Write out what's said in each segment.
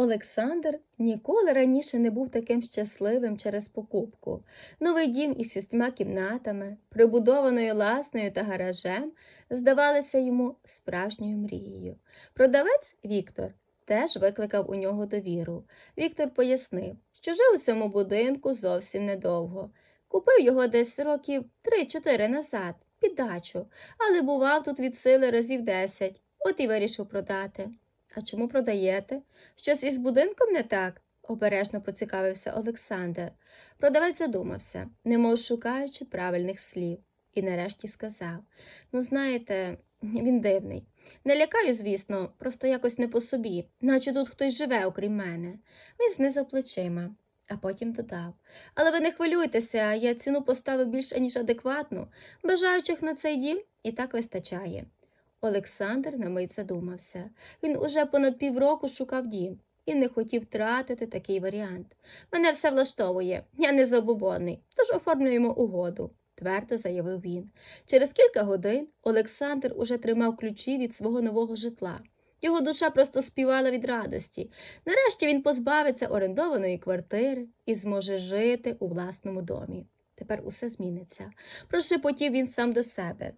Олександр ніколи раніше не був таким щасливим через покупку. Новий дім із шістьма кімнатами, прибудованою ласною та гаражем, здавалися йому справжньою мрією. Продавець Віктор теж викликав у нього довіру. Віктор пояснив, що жив у цьому будинку зовсім недовго. Купив його десь років 3-4 назад, під дачу, але бував тут від сили разів 10, от і вирішив продати. А чому продаєте? Щось із будинком не так? обережно поцікавився Олександр. Продавець задумався, немов шукаючи правильних слів, і нарешті сказав: Ну, знаєте, він дивний. Не лякаю, звісно, просто якось не по собі, наче тут хтось живе, окрім мене. Він знизав плечима, а потім додав. Але ви не хвилюйтеся, я ціну поставив більш аніж адекватну. Бажаючих на цей дім і так вистачає. Олександр на мить задумався. Він уже понад півроку шукав дім і не хотів тратити такий варіант. Мене все влаштовує, я не забобонний, тож оформлюємо угоду, твердо заявив він. Через кілька годин Олександр уже тримав ключі від свого нового житла. Його душа просто співала від радості. Нарешті він позбавиться орендованої квартири і зможе жити у власному домі. Тепер усе зміниться. Прошепотів він сам до себе.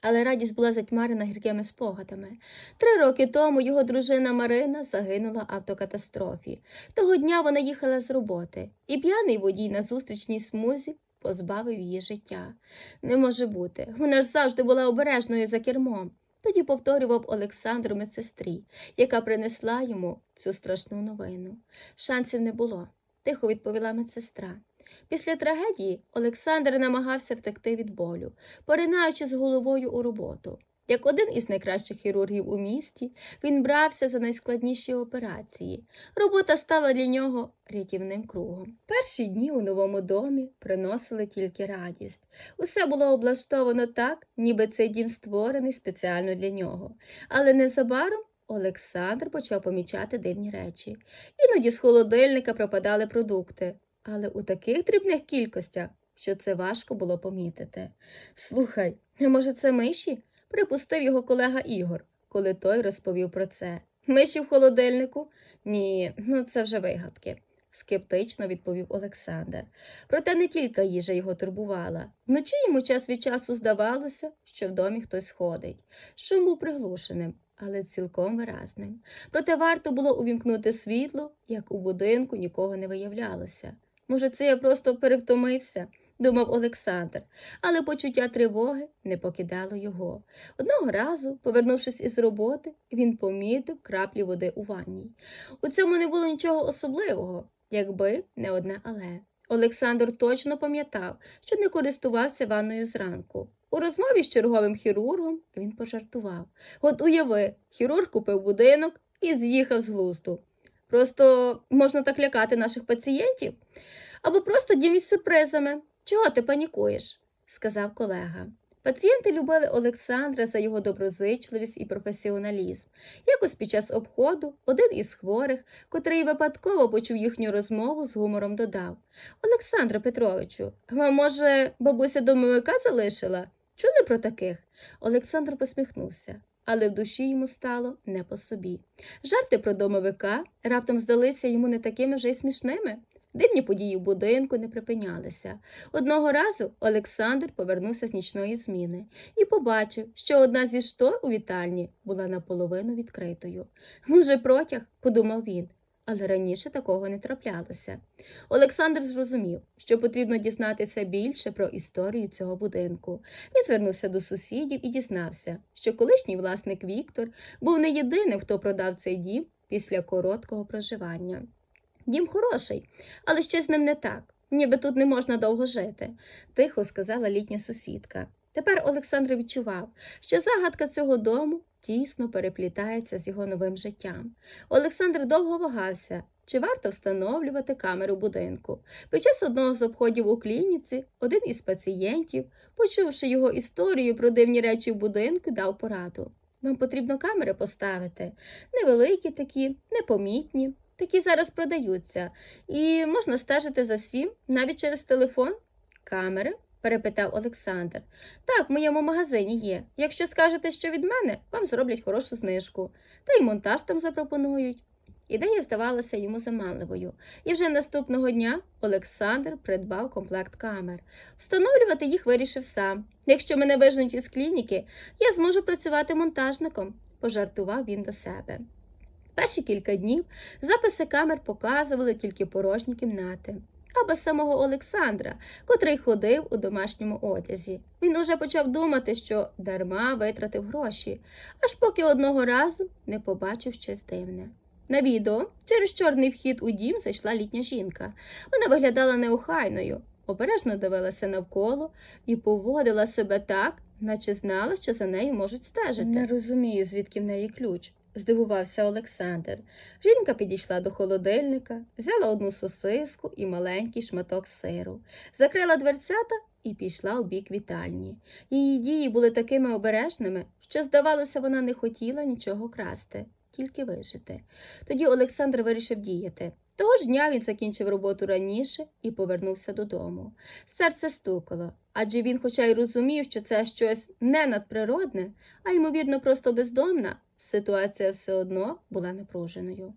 Але радість була затьмарена гіркими спогадами. Три роки тому його дружина Марина загинула в автокатастрофі. Того дня вона їхала з роботи, і п'яний водій на зустрічній смузі позбавив її життя. Не може бути, вона ж завжди була обережною за кермом. Тоді повторював Олександр медсестрі, яка принесла йому цю страшну новину. Шансів не було, тихо відповіла медсестра. Після трагедії Олександр намагався втекти від болю, поринаючи з головою у роботу. Як один із найкращих хірургів у місті, він брався за найскладніші операції. Робота стала для нього рятівним кругом. Перші дні у новому домі приносили тільки радість. Усе було облаштовано так, ніби цей дім створений спеціально для нього. Але незабаром Олександр почав помічати дивні речі. Іноді з холодильника пропадали продукти, але у таких дрібних кількостях, що це важко було помітити. Слухай, може, це миші? припустив його колега Ігор, коли той розповів про це. Миші в холодильнику? Ні, ну це вже вигадки. Скептично відповів Олександр. Проте не тільки їжа його турбувала. Вночі йому час від часу здавалося, що в домі хтось ходить. Шум був приглушеним, але цілком виразним. Проте варто було увімкнути світло, як у будинку нікого не виявлялося. Може, це я просто перевтомився, думав Олександр, але почуття тривоги не покидало його. Одного разу, повернувшись із роботи, він помітив краплі води у ванній. У цьому не було нічого особливого, якби не одне але. Олександр точно пам'ятав, що не користувався ванною зранку. У розмові з черговим хірургом він пожартував. От уяви, хірург купив будинок і з'їхав з глузду. Просто можна так лякати наших пацієнтів. Або просто дім сюрпризами. Чого ти панікуєш? сказав колега. Пацієнти любили Олександра за його доброзичливість і професіоналізм. Якось під час обходу один із хворих, котрий випадково почув їхню розмову, з гумором додав Олександре Петровичу, а може, бабуся домовика залишила? Чули про таких? Олександр посміхнувся, але в душі йому стало не по собі. Жарти про домовика раптом здалися йому не такими вже й смішними. Дивні події в будинку не припинялися. Одного разу Олександр повернувся з нічної зміни і побачив, що одна зі штор у вітальні була наполовину відкритою. Може, протяг, подумав він, але раніше такого не траплялося. Олександр зрозумів, що потрібно дізнатися більше про історію цього будинку. Він звернувся до сусідів і дізнався, що колишній власник Віктор був не єдиним, хто продав цей дім після короткого проживання. Дім хороший, але щось з ним не так, ніби тут не можна довго жити, тихо сказала літня сусідка. Тепер Олександр відчував, що загадка цього дому тісно переплітається з його новим життям. Олександр довго вагався, чи варто встановлювати камеру будинку. Під час одного з обходів у клініці один із пацієнтів, почувши його історію про дивні речі в будинку, дав пораду. Вам потрібно камери поставити. Невеликі такі, непомітні. Такі зараз продаються, і можна стежити за всім, навіть через телефон. Камери? Перепитав Олександр. Так, в моєму магазині є. Якщо скажете, що від мене, вам зроблять хорошу знижку. Та й монтаж там запропонують. Ідея здавалася йому заманливою, і вже наступного дня Олександр придбав комплект камер. Встановлювати їх вирішив сам. Якщо мене вижнуть із клініки, я зможу працювати монтажником, пожартував він до себе. Перші кілька днів записи камер показували тільки порожні кімнати. Або самого Олександра, котрий ходив у домашньому одязі. Він уже почав думати, що дарма витратив гроші, аж поки одного разу не побачив щось дивне. На відео через чорний вхід у дім зайшла літня жінка. Вона виглядала неохайною, обережно дивилася навколо і поводила себе так, наче знала, що за нею можуть стежити. Не розумію, звідки в неї ключ, здивувався Олександр. Жінка підійшла до холодильника, взяла одну сосиску і маленький шматок сиру, закрила дверцята і пішла у бік вітальні. Її дії були такими обережними, що, здавалося, вона не хотіла нічого красти, тільки вижити. Тоді Олександр вирішив діяти. Того ж дня він закінчив роботу раніше і повернувся додому. Серце стукало, адже він, хоча й розумів, що це щось не надприродне, а ймовірно, просто бездомна, ситуація все одно була напруженою.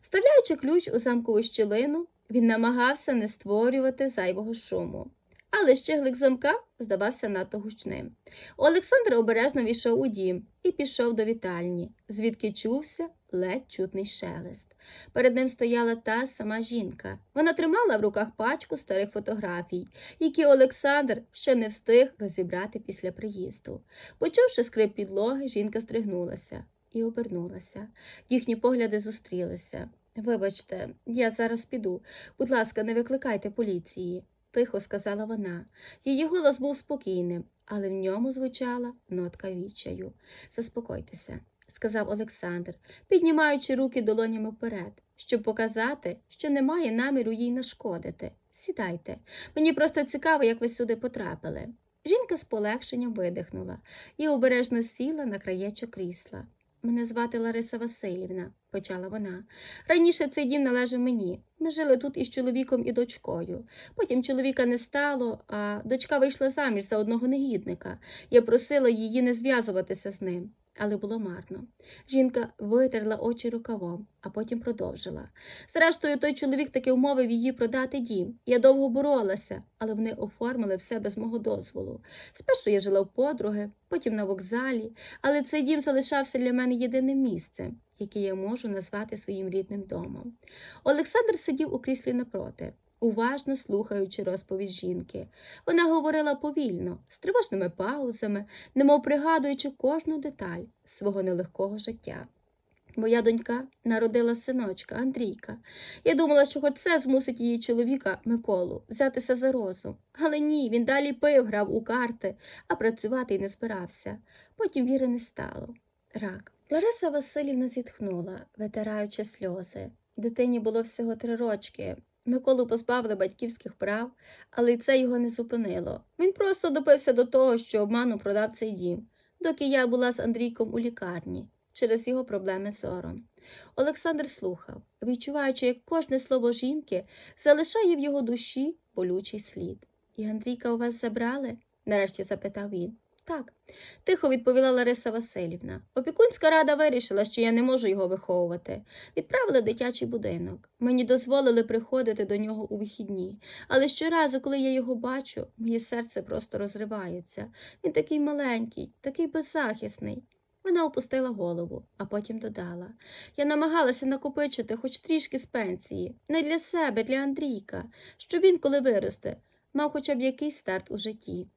Вставляючи ключ у замкову щілину, він намагався не створювати зайвого шуму. Але щеглик замка здавався надто гучним. Олександр обережно війшов у дім і пішов до вітальні, звідки чувся ледь чутний шелест. Перед ним стояла та сама жінка. Вона тримала в руках пачку старих фотографій, які Олександр ще не встиг розібрати після приїзду. Почувши скрип підлоги, жінка стригнулася і обернулася. Їхні погляди зустрілися. Вибачте, я зараз піду. Будь ласка, не викликайте поліції, тихо сказала вона. Її голос був спокійним, але в ньому звучала нотка відчаю. Заспокойтеся, сказав Олександр, піднімаючи руки долонями вперед, щоб показати, що немає наміру їй нашкодити. Сідайте, мені просто цікаво, як ви сюди потрапили. Жінка з полегшенням видихнула і обережно сіла на краєчок крісла. Мене звати Лариса Васильівна, почала вона. Раніше цей дім належав мені. Ми жили тут із чоловіком і дочкою. Потім чоловіка не стало, а дочка вийшла заміж за одного негідника. Я просила її не зв'язуватися з ним, але було марно. Жінка витерла очі рукавом, а потім продовжила. Зрештою, той чоловік таки умовив її продати дім. Я довго боролася, але вони оформили все без мого дозволу. Спершу я жила в подруги, потім на вокзалі, але цей дім залишався для мене єдиним місцем, яке я можу назвати своїм рідним домом. Олександр сидів у кріслі напроти, уважно слухаючи розповідь жінки. Вона говорила повільно, з тривожними паузами, немов пригадуючи кожну деталь свого нелегкого життя. Моя донька народила синочка Андрійка. Я думала, що хоч це змусить її чоловіка Миколу взятися за розум. Але ні, він далі пив, грав у карти, а працювати й не збирався. Потім віри не стало. Рак. Лариса Васильівна зітхнула, витираючи сльози. Дитині було всього три рочки. Миколу позбавили батьківських прав, але це його не зупинило. Він просто допився до того, що обманом продав цей дім, доки я була з Андрійком у лікарні через його проблеми з зором. Олександр слухав, відчуваючи, як кожне слово жінки залишає в його душі болючий слід. І Андрійка у вас забрали? нарешті запитав він. Так, тихо відповіла Лариса Васильівна. Опікунська рада вирішила, що я не можу його виховувати. Відправили дитячий будинок. Мені дозволили приходити до нього у вихідні. Але щоразу, коли я його бачу, моє серце просто розривається. Він такий маленький, такий беззахисний. Вона опустила голову, а потім додала. Я намагалася накопичити хоч трішки з пенсії, не для себе, для Андрійка, щоб він, коли виросте, мав хоча б якийсь старт у житті.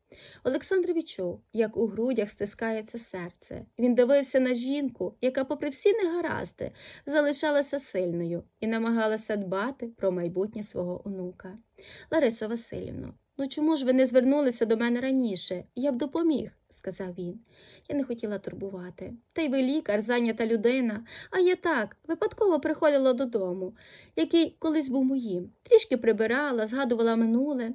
Олександр відчув, як у грудях стискається серце. Він дивився на жінку, яка, попри всі негаразди, залишалася сильною і намагалася дбати про майбутнє свого онука. Лариса Васильівно, ну чому ж ви не звернулися до мене раніше? Я б допоміг, сказав він. Я не хотіла турбувати. Та й ви лікар, зайнята людина, а я так випадково приходила додому, який колись був моїм. Трішки прибирала, згадувала минуле.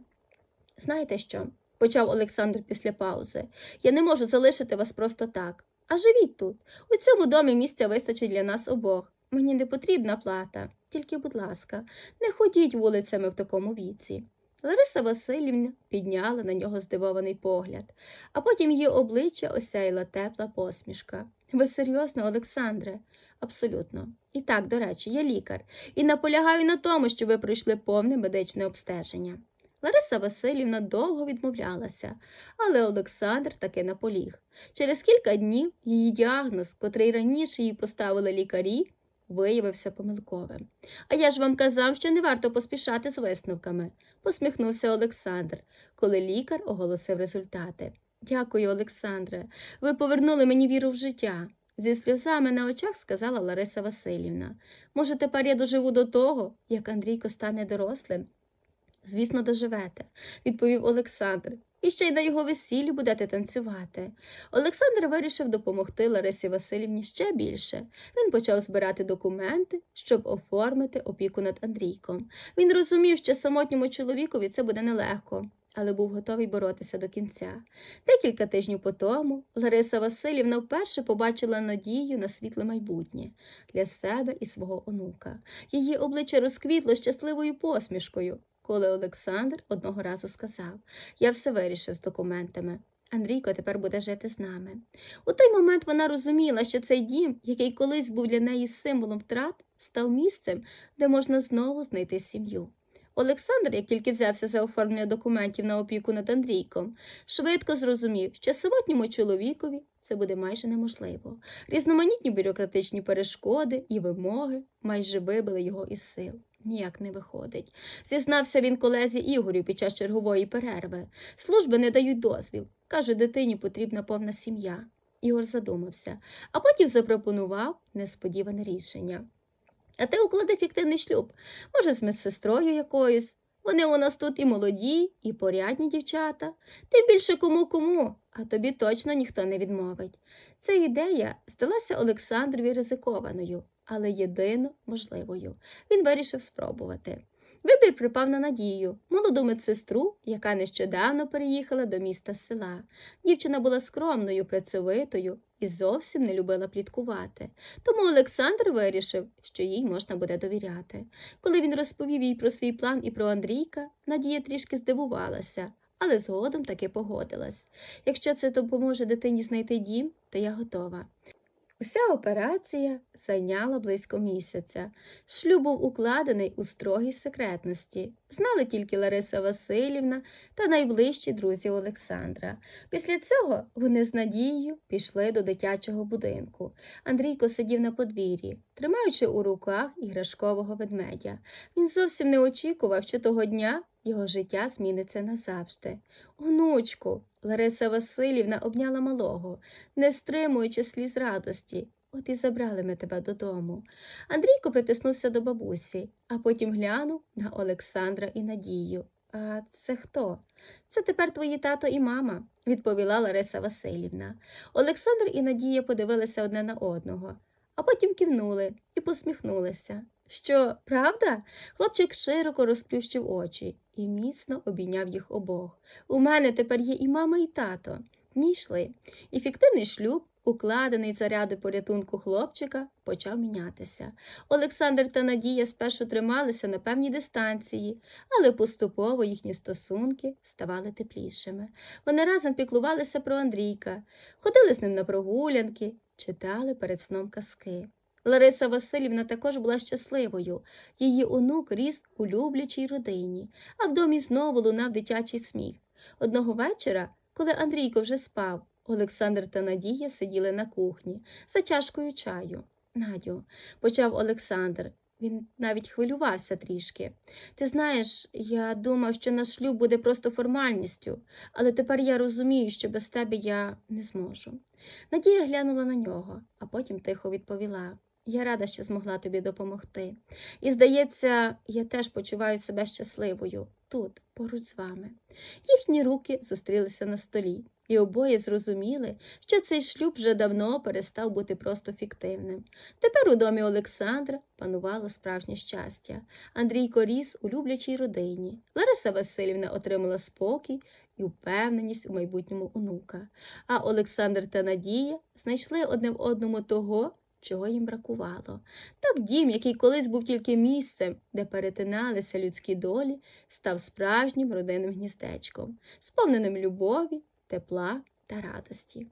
Знаєте що? Почав Олександр після паузи. Я не можу залишити вас просто так. А живіть тут. У цьому домі місця вистачить для нас обох. Мені не потрібна плата. Тільки, будь ласка, не ходіть вулицями в такому віці. Лариса Васильівна підняла на нього здивований погляд, а потім її обличчя осяяла тепла посмішка. Ви серйозно, Олександре? Абсолютно. І так, до речі, я лікар, і наполягаю на тому, що ви пройшли повне медичне обстеження. Лариса Васильівна довго відмовлялася, але Олександр таки наполіг. Через кілька днів її діагноз, котрий раніше їй поставили лікарі, виявився помилковим. А я ж вам казав, що не варто поспішати з висновками, посміхнувся Олександр, коли лікар оголосив результати. Дякую, Олександре. Ви повернули мені віру в життя. Зі сльозами на очах сказала Лариса Васильівна. Може, тепер я доживу до того, як Андрійко стане дорослим? Звісно, доживете, відповів Олександр. І ще й на його весіллі будете танцювати. Олександр вирішив допомогти Ларисі Васильівні ще більше. Він почав збирати документи, щоб оформити опіку над Андрійком. Він розумів, що самотньому чоловікові це буде нелегко, але був готовий боротися до кінця. Декілька тижнів по тому Лариса Васильівна вперше побачила надію на світле майбутнє для себе і свого онука. Її обличчя розквітло щасливою посмішкою, коли Олександр одного разу сказав Я все вирішив з документами. Андрійко тепер буде жити з нами. У той момент вона розуміла, що цей дім, який колись був для неї символом втрат, став місцем, де можна знову знайти сім'ю. Олександр, як тільки взявся за оформлення документів на опіку над Андрійком, швидко зрозумів, що самотньому чоловікові це буде майже неможливо. Різноманітні бюрократичні перешкоди і вимоги майже вибили його із сил. Ніяк не виходить. Зізнався він колезі Ігорю під час чергової перерви. Служби не дають дозвіл. Каже, дитині потрібна повна сім'я. Ігор задумався, а потім запропонував несподіване рішення. А ти уклади фіктивний шлюб, може, з медсестрою якоюсь. Вони у нас тут і молоді, і порядні дівчата. Ти більше кому кому, а тобі точно ніхто не відмовить. Ця ідея здалася Олександрові ризикованою, але єдино можливою. Він вирішив спробувати. Вибір припав на Надію, молоду медсестру, яка нещодавно переїхала до міста села. Дівчина була скромною, працьовитою і зовсім не любила пліткувати. Тому Олександр вирішив, що їй можна буде довіряти. Коли він розповів їй про свій план і про Андрійка, Надія трішки здивувалася, але згодом таки погодилась. Якщо це допоможе дитині знайти дім, то я готова. Уся операція зайняла близько місяця. Шлюб був укладений у строгій секретності. Знали тільки Лариса Васильівна та найближчі друзі Олександра. Після цього вони з Надією пішли до дитячого будинку. Андрійко сидів на подвір'ї, тримаючи у руках іграшкового ведмедя. Він зовсім не очікував, що того дня його життя зміниться назавжди. Онучку, Лариса Васильівна обняла малого, не стримуючи сліз радості. От і забрали ми тебе додому. Андрійко притиснувся до бабусі, а потім глянув на Олександра і Надію. А це хто? Це тепер твої тато і мама, відповіла Лариса Васильівна. Олександр і Надія подивилися одне на одного, а потім кивнули і посміхнулися. Що, правда? Хлопчик широко розплющив очі і міцно обійняв їх обох. У мене тепер є і мама, і тато. Дні йшли, і фіктивний шлюб, укладений заряди порятунку хлопчика, почав мінятися. Олександр та Надія спершу трималися на певній дистанції, але поступово їхні стосунки ставали теплішими. Вони разом піклувалися про Андрійка, ходили з ним на прогулянки, читали перед сном казки. Лариса Васильівна також була щасливою. Її онук ріс у люблячій родині, а в домі знову лунав дитячий сміх. Одного вечора, коли Андрійко вже спав, Олександр та Надія сиділи на кухні за чашкою чаю. Надю, почав Олександр. Він навіть хвилювався трішки. Ти знаєш, я думав, що наш шлюб буде просто формальністю, але тепер я розумію, що без тебе я не зможу. Надія глянула на нього, а потім тихо відповіла. Я рада, що змогла тобі допомогти. І, здається, я теж почуваю себе щасливою тут, поруч з вами. Їхні руки зустрілися на столі, і обоє зрозуміли, що цей шлюб вже давно перестав бути просто фіктивним. Тепер у домі Олександра панувало справжнє щастя. Андрійко ріс у люблячій родині. Лариса Васильівна отримала спокій і впевненість у майбутньому онука. А Олександр та Надія знайшли одне в одному того, чого їм бракувало. Так дім, який колись був тільки місцем, де перетиналися людські долі, став справжнім родинним гніздечком, сповненим любові, тепла та радості.